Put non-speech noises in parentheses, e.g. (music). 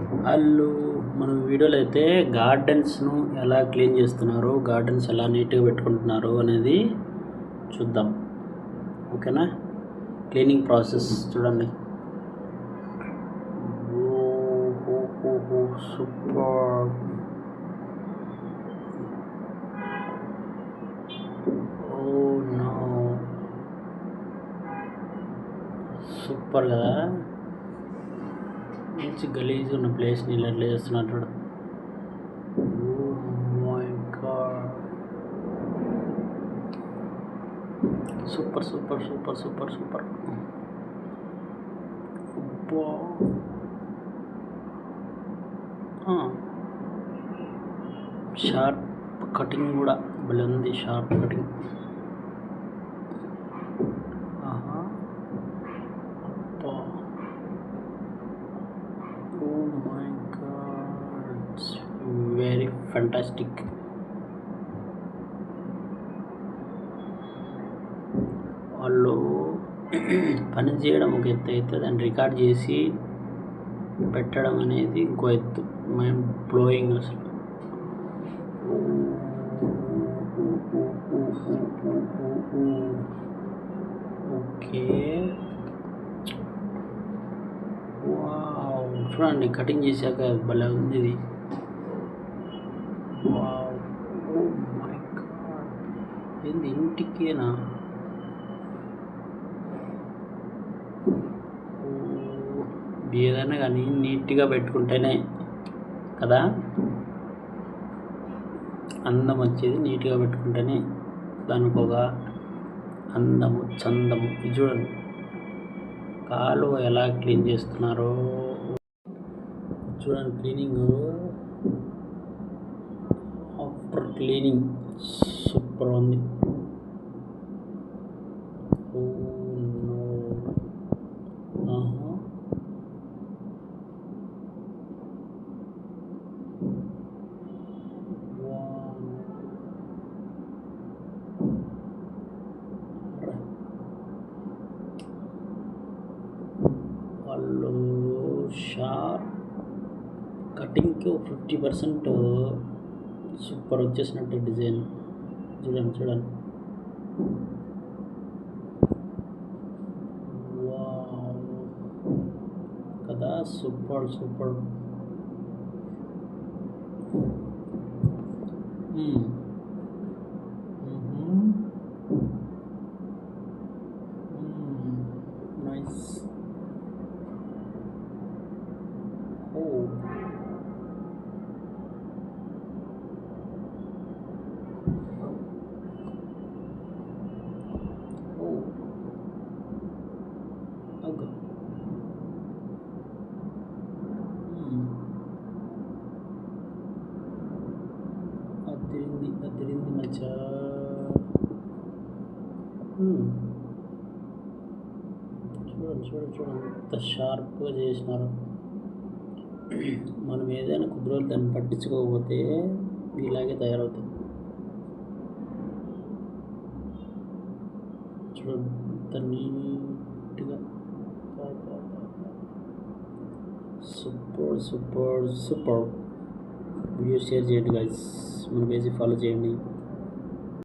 వాళ్ళు మన వీడియోలో అయితే గార్డెన్స్ను ఎలా క్లీన్ చేస్తున్నారు గార్డెన్స్ ఎలా నీట్గా పెట్టుకుంటున్నారు అనేది చూద్దాం. ఓకేనా? క్లీనింగ్ ప్రాసెస్ చూడండి. సూపర్. Oh no. సూపర్ కదా? మంచి గలీజ్ ఉన్న ప్లేస్ని ఇలా ఎట్లా చేస్తున్నారు super super super super super అబ్బా షార్ప్ కటింగ్ కూడా. భలే ఉంది షార్ప్ కటింగ్ ఆహా అబ్బా oh my god very fantastic వాళ్ళు (clears throat) పని చేయడం ఒక ఎత్తు అయితే దాన్ని రికార్డ్ చేసి పెట్టడం అనేది ఇంకో ఎత్తు. మైండ్ బ్లోయింగ్ అసలు. ఓకే. వావ్. చూడండి కటింగ్ చేశాక భలే ఉంది ఇది. వావ్. ఓ మై గాడ్ ఏంది ఇంటికేనా? Oh, ఏదైనా కానీ నీట్గా పెట్టుకుంటేనే కదా? అందం వచ్చేది నీట్గా పెట్టుకుంటేనే. దానికి ఒక అందము చందము. ఇది చూడండి. కాలువ ఎలా క్లీన్ చేస్తున్నారో. చూడండి క్లీనింగ్. క్లీనింగ్ సూపర్ ఉంది ఓ నో ఆహా వావ్. అరే. వాళ్ళు షార్ప్ కటింగ్కి ఫిఫ్టీ పర్సెంట్ సూపర్ వచ్చేసినట్టు డిజైన్. చూడండి చూడండి. కదా సూపర్ సూపర్. అదిరింది తిరిగింది మచ్చా. చూడండి చూడండి చూడండి. ఎంత షార్ప్గా చేసినారు. మనం ఏదైనా కొద్ది రోజులు దాన్ని పట్టించుకోకపోతే ఇలాగే తయారవుతుంది చూడండి ఎంత నీట్గా. Super super super. Video share చేయండి గైస్ మన పేజీ ఫాలో చేయండి.